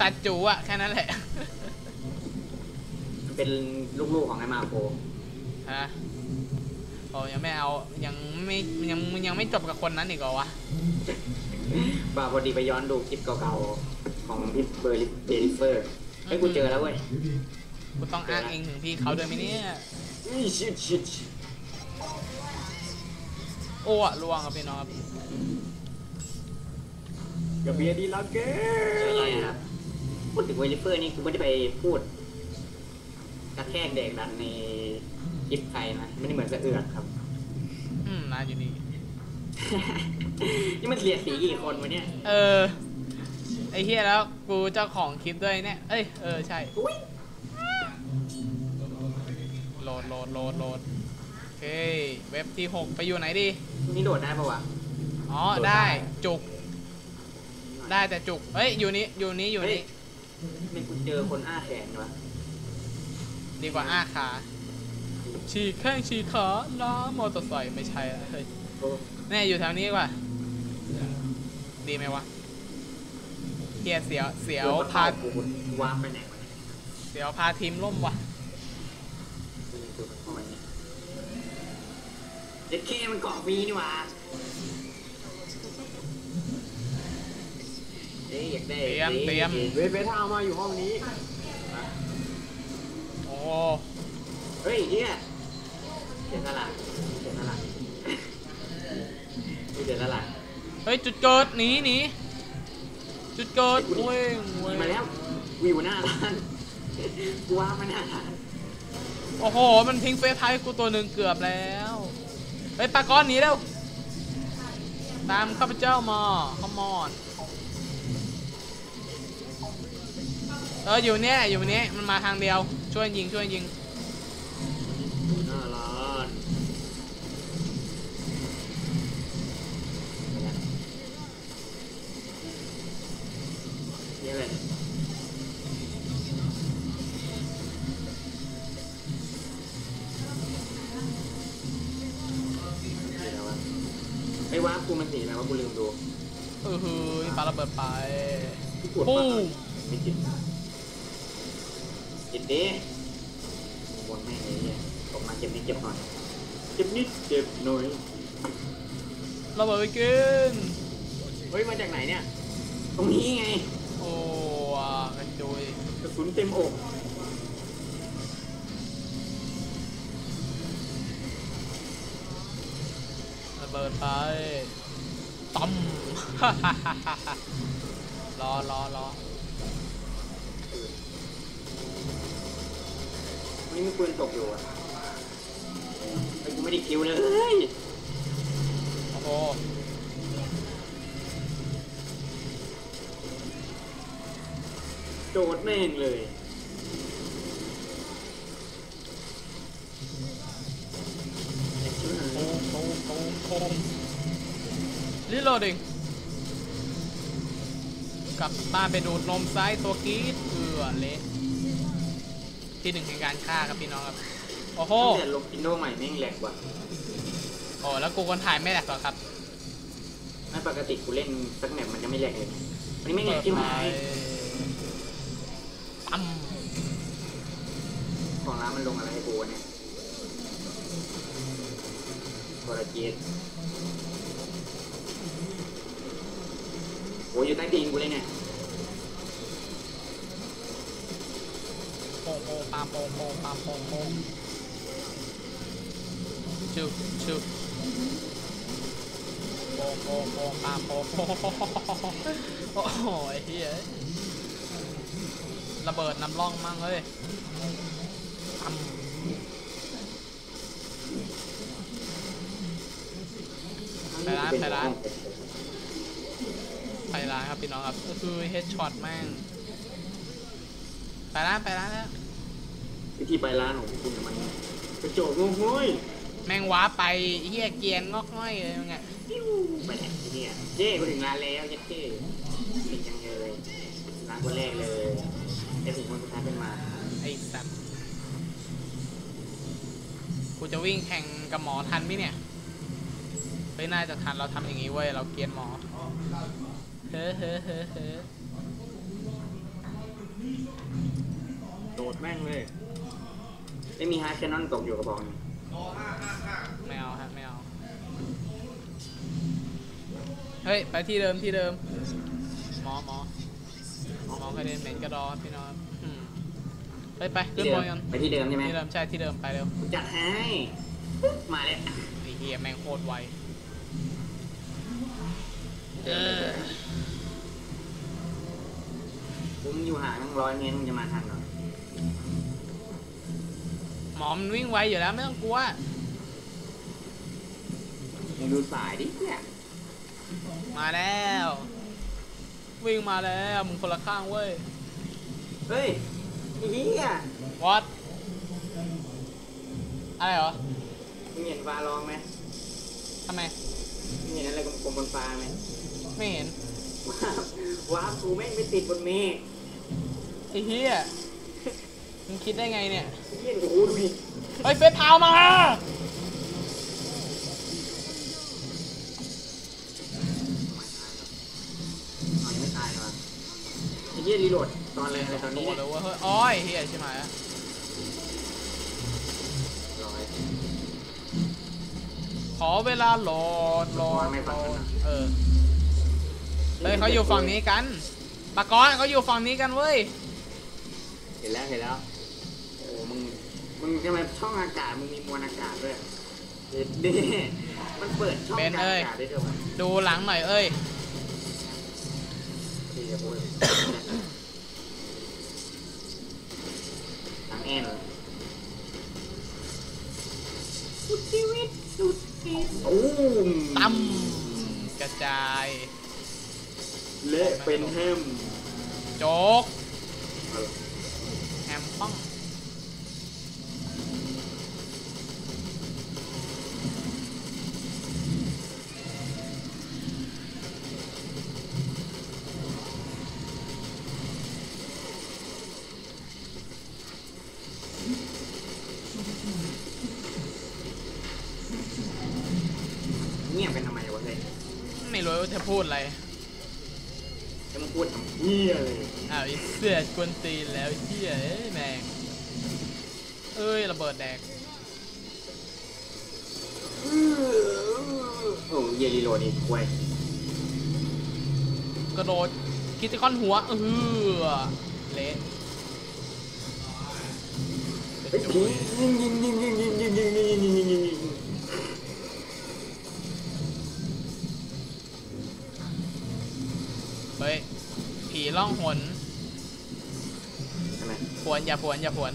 ตัดจูอะแค่นั้นแหละมันเป็นลูกๆของไอ้มาโคฮะโอ้ยังไม่เอายังไม่ยังยังไม่จบกับคนนั้นอีกเหรอวะบ่าพอดีไปย้อนดูคลิปเก่าๆของพี่เบอร์ลิเบลิเฟอร์ไอ้ยกูเจอแล้วเว้ยกูต้องอ้างเองถึงพี่เขาด้วยไหมเนี่ยอุ้ยชิดชิดโอ้อะล่วงครับพี่น้องครับกับเบียร์ดีลักเก้ใช่ไงครับ พูดถึงเบลิเฟอร์นี่กูไม่ได้ไปพูดกระแทกเด็กดันในคลิปใครนะไม่ได้เหมือนสะเอือกครับ อืมน่าอยู่ดีนี่มันเสียสีกี่คนวะเนี่ย เออ ไอ้เฮียแล้วกูเจ้าของคลิปด้วยเนี่ย เอ้ย เออ ใช่อุ้ยโหลดโหลดโหลดโหลดโอเค เว็บที่ 6 ไปอยู่ไหนดี นี่โดดได้ปะวะ อ๋อได้จุก ได้แต่จุกเฮ้ย อยู่นี้อยู่นี้อยู่นี้ ไม่กูเจอคนอ้าแขนวะดีกว่าอ้าขา ฉีกแข้งฉีกขาล้ามอเตอร์ไซค์ไม่ใช่ละเฮ้ยโอ้แน่อยู่แถวนี้ดีกว่าดีไหมวะเฮียเสียวเสียวพากูวาร์ปไปไหนวะเนี่ยเสียวพาทีมล่มว่ะกูยังดูมันเข้าไปเนี่ยเด็กเคมันเกาะมีนี่หว่า เอ้ยอยากได้เตรียมเตรียม เวทเวทเอามาอยู่ห้องนี้ โอ้เฮ้ยเนี่ยเสียสละเสียสละไม่เสียสละเฮ้ยจุดเกิดหนีหนีจุดเกิดเว้งเว้งมาแล้ววิวหน้าร้านกูว่าไม่น่าทานโอ้โห มันทิ้งเฟซไทยกูตัวหนึ่งเกือบแล้วเฮ้ยปลาก้อนหนีเร็วตามข้าพเจ้ามาขมอน เอออยู่เนี่ยอยู่เนี้ยมันมาทางเดียว ช่วยยิงช่วยยิงหน้าร้านนี่อะไรเนี่ยสีอะไรวะไอ้วาร์ปกูมันสีอะไรวะกูลืมดูเออเฮ้ยปาระเบิดไปที่ปวดปุ้ปากม ไม่ติดติดดิบนแม่งเลยเนี่ยออกมาเจ็บนิดเจ็บหน่อย เจ็บนิดเจ็บหน่อยระเบิดไปกินเฮ้ย มาจากไหนเนี่ย ตรงนี้ไง โอ้อะกระจุยกระสุนเต็มอกระเบิดไปต้อมรอรอรอ วั นนี้มีปืนตกอยู่อะไอ้ยกูไม่ได้คิวเลยโอ้โหโดดแม่งเลยไอ้ชิบหายโค้งโค้งโค้งโค้งรีโหลดเองกลับบ้านไปดูดนมซ้ายตัวกรีดเอือเละ ที่หนึ่งในการฆ่าครับพี่น้องครับ โอ้โหตั้งแต่ลงอินโดใหม่แม่งแหลกว่ะโอ้แล้วกูคนถ่ายไม่แหลกหรอครับไม่ปกติกูเล่นสักแมปมันจะไม่แหลกเลยวันนี้แม่งแหลกที่ไหนปั๊มของร้านมันลงอะไรให้กูวะเนี่ยบราเจตโอ้ยอยู่ใต้ตีนกูเลยเนี่ย โปงโปงปามโปงโปงปามโปงโปงชึบชึบโปงโปงโปงปามโปงโปงโอ้โหไอ้เหี้ยระเบิดน้ำร่องมั่งเฮ้ยปั๊มไปร้านไปร้านไปร้านครับพี่น้องครับก็คือเฮดช็อตแม่งไปร้านไปร้านแล้ว วิธีไปร้านของคุณน่ะมันกระโจกงงโง่ยแม่งว้าไปเฮียเกรียนงอกง่อยเลยมึงอะปิ้วไปไหนเนี่ยเย้กูถึงร้านแล้วเยัดเจ้ติดจังเลยร้านคนแรกเลยไอ้ถึงคนสุดท้ายเป็นมาไอ้สัตว์กูจะวิ่งแข่งกับหมอทันไหมเนี่ยไม่น่าจะทันเราทำอย่างงี้เว้ยเราเกรียนหมอเฮ้อเฮ้อเฮ้อเฮ้อดแม่งเลย ไม่มีฮาร์ดแคนนอนตกอยู่กระบอกหนึงไม่เอาฮะไม่เอา เฮ้ย ไปที่เดิมที่เดิม หมอหมอหมอกระเด็นเหม็นกระดอนพี่น้องอืมเฮ้ยไปขึ้นที่บเดินมกันไปที่เดิมใช่ไหมที่เดิมใช่ที่เดิมไปเร็วจัดให้มาเลยไอ้เหี้ยแม่งโคตรไวเออผมอยู่ห่างตั้งร้อยเมตรมึงจะมาทันเหรอหม อมันวิ่งไวอยู่แล้วไม่ต้องกลัวมึงดูสายดิเนี่ยมาแล้ว วิ่งมาแล้วมึงคนละข้างเว้ยเฮ้ยไอ้เหี้ย what อะไรเหรอมึงเห็นฟ้าร้องไหมทำไมมึงเห็นอะไรกลมๆบนฟ้าไหมไม่เห็นว้าวว้าวกูแม่งไม่ติดบนเมฆไอ้เหี้ย มึงคิดได้ไงเนี่ยไอ้เหี้ยโอ้โหดูดิเฮ้ยเฟซพาวมาอ๋อยังไม่ตายเหรอไอ้เหี้ยรีโหลดตอนเลยอะไรตอนนี้โตเนี่ยเลยเว้ยเฮ้ยอ้อยเหี้ยใช่ไหมร้อยขอเวลาโหลดโหลดไม่โหลฟังดนะเออเฮ้ยเขาอยู่ฝั่งนี้กันปากกอนเขาอยู่ฝั่งนี้กันเว้ย เห็นแล้วเห็นแล้วโอ้มึง มึงทำไมช่องอากาศมึงมีมวลอากาศด้วยเด็ดเด้มันเปิดช่องเป็นการเอ้ย อากาศได้ด้วยวะดูหลังหน่อยเอ้ย ดีจะพูดหลังแอนเหรอสุดชีวิตสุดชีวิตโอ้มตั้มกระจาย เละเป็นแฮมโจ๊ก จะพูดอะไรจะมาพูดทำเหี้ยเลยอ้าวไอ้เสือกวนตีนแล้วไอ้เหี้ยเอ้ยแม่งเอ้ยระเบิดแดกโอ้เยลีโรดอีกควยกระโดดคิติคอนหัวเออเละเฮ้ยยิงยิงยิงยิงยิงยิงยิงยิงยิงยิงยิง เฮ้ย ผีล่องหนทำไมผวนอย่าผวนอย่าผวน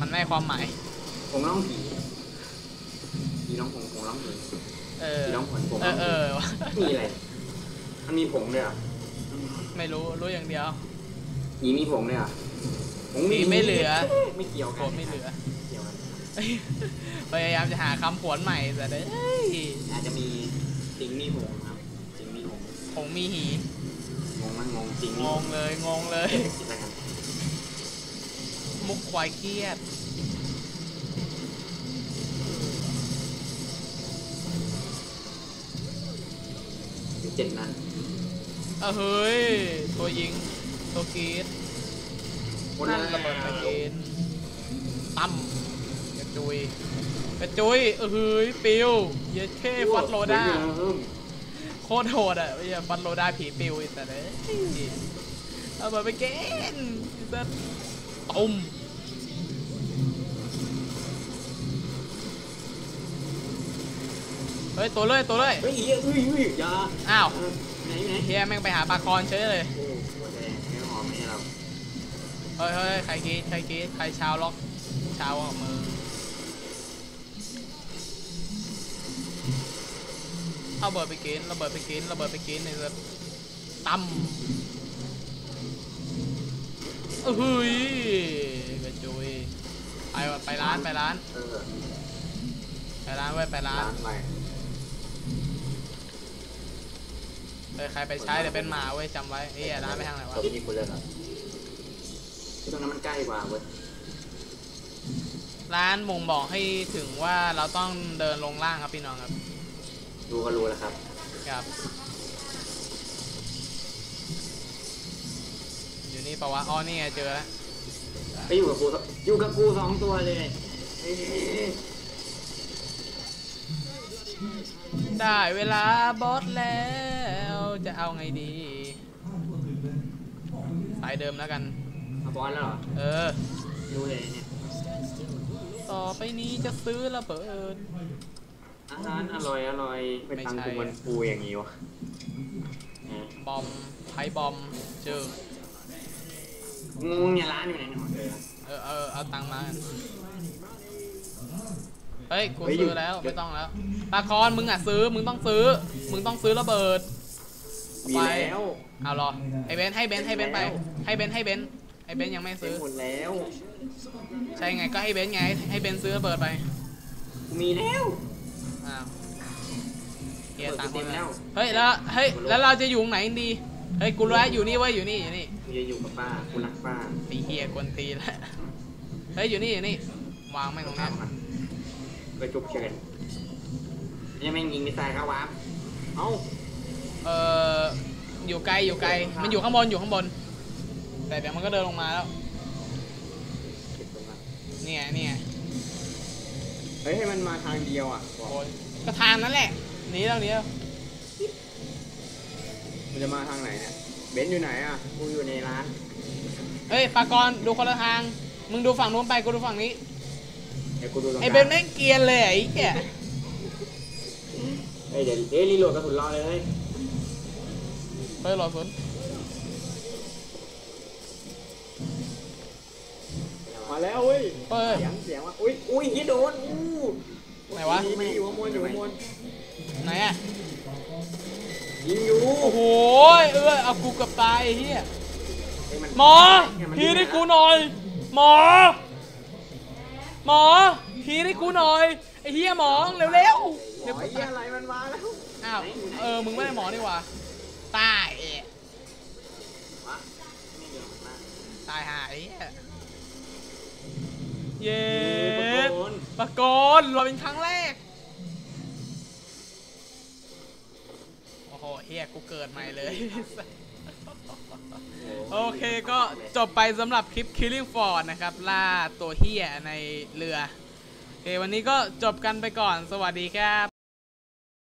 มันไม่ให้ความหมาย ผมร้องผีผีร้องผมผมร้องผีเออ ผีร้องผลผมเออเออวะมีอะไรมันมีผงด้วยเหรอไม่รู้ รู้อย่างเดียว ผีมีผงด้วยเหรอผงผีไม่เหลือ ไม่เกี่ยวกัผนมไม่เหลือ เกี่ยวกันพยายามจะหาคำผวนใหม่แต่เด้ยอาจจะมีจริงมีผงครับจริงมีผงคงมีหี งงมันงงจริงงมีผงเลยงงเลย คิดอะไรกันมุกควายเครียดสิบเจ็ดนัดเออเฮ้ย ตัวยิง ตัวกรีดหมดนั่นแล้วระเบิดไปกินตั้มกระจุยกระจุยเออเฮ้ยปิวเยเช่ฟัดโลด้า โคตรโหดอะไอ้เหี้ยฟันโลไดาผีปิวอีกแต่เลยเอาไปเกณฑ์ไอ้สัสตุ่มเฮ้ยตัวเลยตัวเลยเฮ้ยเฮ้ยเฮ้ยเฮ้ยอย่าอ้าวไหนไหนเฮียแม่งไปหาปลาคอนเฉยเลยเฮ้ยเฮ้ยใครกีดใครกีดใครชาวล็อกชาวออกมือ เอาเบิดไปกินระเบิดไปกินระเบิดไปกินไอ้สัสตั้มเอ้ยกระจุยไปว่ะไปร้านไปร้าน เออไปร้านไว้ยไปร้านร้านไปเออใครไปใช้เดี๋ยวเป็นหมาเว้ยจำไว้เอ้ยร้านไปทางไหนวะตบที่คุณเลือกครับที่ตรงนั้นมันใกล้กว่าเว้ยร้านม่งบอกให้ถึงว่าเราต้องเดินลงล่างครับพี่น้องครับ ดูก็รู้แล้วครับ ครับ อยู่นี่ปะวะอ๋อนี่ไงเจอแล้วไปอยู่กับกูอยู่กับกูสองตัวเลยเอ้ยได้เวลาบอสแล้วจะเอาไงดี สายเดิมแล้วกันมาบอลแล้วเหรอเออ รู้เลยเนี่ย ต่อไปนี้จะซื้อระเบิด อาหารอร่อยอร่อยไปตังกูมันฟูอย่างงี้วะเออบอมไพบอมเจองูเนี่ยร้านอยู่ไหนเนี่ยเออเออเออเอาตังค์มาเฮ้ยกูซื้อแล้วไม่ต้องแล้วปาคอนมึงอะซื้อมึงต้องซื้อ มึงต้องซื้อระเบิดมีแล้วเอารอไอเบนซ์ให้เบนซ์ให้เบนซ์ไปให้เบนซ์ให้เบนซ์ไอเบนซ์ยังไม่ซื้ซื้ออหมดแล้วใช่ไงก็ให้เบนซ์ไงให้เบนซ์ซื้อระเบิดไปกูมีแล้ว อ้าวเกียร์ตังค์เต็มแล้วเฮ้ยแล้วเฮ้ยแล้วเราจะอยู่ไหนดีเฮ้ยกูรู้แล้วอยู่นี่เว้ยอยู่นี่อยู่นี่กูจะอยู่กับป้ากูรักป้าไอเฮียกวนตีแล้วเฮ้ยอยู่นี่อยู่นี่วางไม่งตรงนี้ำมันไปจุกเชิญยังไม่งยิงมิสไซล์เข้าวาร์ปเอ้าเอออยู่ไกลอยู่ไกลมันอยู่ข้างบนอยู่ข้างบน แต่เดี๋ยวมันก็เดินลงมาแล้วเนี่ยเนี่ย ฮ้ยให้มันมาทางเดียวอะบอกโอ้ยก็ทางนั้นแหละหนีแล้วหนีแล้วมันจะมาทางไหนเนี่ย เบนซ์อยู่ไหนอะ กูอยู่ในร้าน เฮ้ยปากรดูคนละทาง มึงดูฝั่งนู้นไปกูดูฝั่งนี้ เดี๋ยวกูดูตรงกไอลางเบนแม่งเกรียนเลยไอ้เหี้ยเฮ้ยเดี๋ยวเอ้ยรีโหลดกระสุนรอเลยเฮ้ยรอสนมาแล้วเว้ย เฮ้ย เสียงเสียงว่าอุ้ยอุ้ยยี่โดนอู้ ไหนวะมีมีอยู่ข้างบนอยู่ข้างบนไหนอะยิงอยู่โอ้โหเออเอากูเกับตายไอ้เหี้ยเฮ้ยนหมอเฮ้ยมันพีให้กูหน่อย หมอ หมอพีให้กูหน่อยไอ้เหี้ยหมอเร็วๆเร็วโอ้ยเหี้ยอะไรมันมาแล้วอ้าวเออมึงไม่ได้หมอนี่หว่าตายเอะวะไม่เดี๋ยวมาตายหายเหี้ยเย้เฮ้ย ตะโกนปะโกนเราเป็นครั้งแรก โอ้โหเฮียกูเกิดใหม่เลย โอเคก็จบไปสำหรับคลิป Killing Ford นะครับ ล่าตัวเฮียในเรือ โอเค วันนี้ก็จบกันไปก่อนสวัสดีครับ